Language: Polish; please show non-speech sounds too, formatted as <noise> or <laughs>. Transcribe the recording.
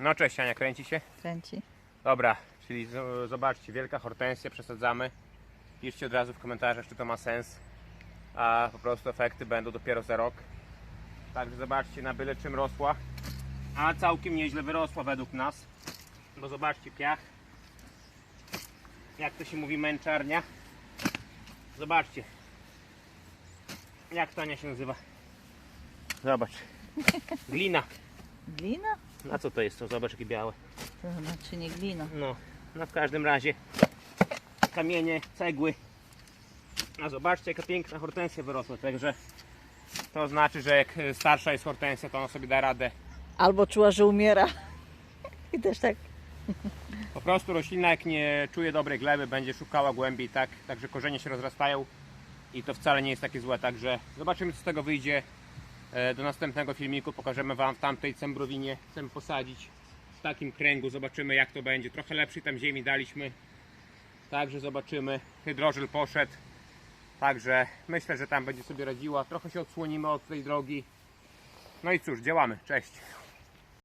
No cześć Ania, kręci się? Kręci. Dobra, czyli zobaczcie, wielka hortensja, przesadzamy. Piszcie od razu w komentarzach, czy to ma sens. A po prostu efekty będą dopiero za rok. Także zobaczcie, na byle czym rosła. A całkiem nieźle wyrosła według nas. Bo zobaczcie, piach. Jak to się mówi, męczarnia. Zobaczcie. Jak to Ania się nazywa? Zobacz. <laughs> Glina. Glina? A co to jest to? Zobacz jakie białe. To znaczy nie glina. No, no w każdym razie kamienie, cegły. A zobaczcie jaka piękna hortensja wyrosła, także to znaczy, że jak starsza jest hortensja, to ona sobie da radę. Albo czuła, że umiera. I też tak. Po prostu roślina jak nie czuje dobrej gleby, będzie szukała głębiej, tak, także korzenie się rozrastają i to wcale nie jest takie złe, także zobaczymy co z tego wyjdzie. E, Do następnego filmiku pokażemy Wam w tamtej cembrowinie, chcemy posadzić w takim kręgu, zobaczymy jak to będzie. Trochę lepszej tam ziemi daliśmy, także zobaczymy. Hydrożel poszedł, także myślę, że tam będzie sobie radziła. Trochę się odsłonimy od tej drogi. No i cóż, działamy, cześć.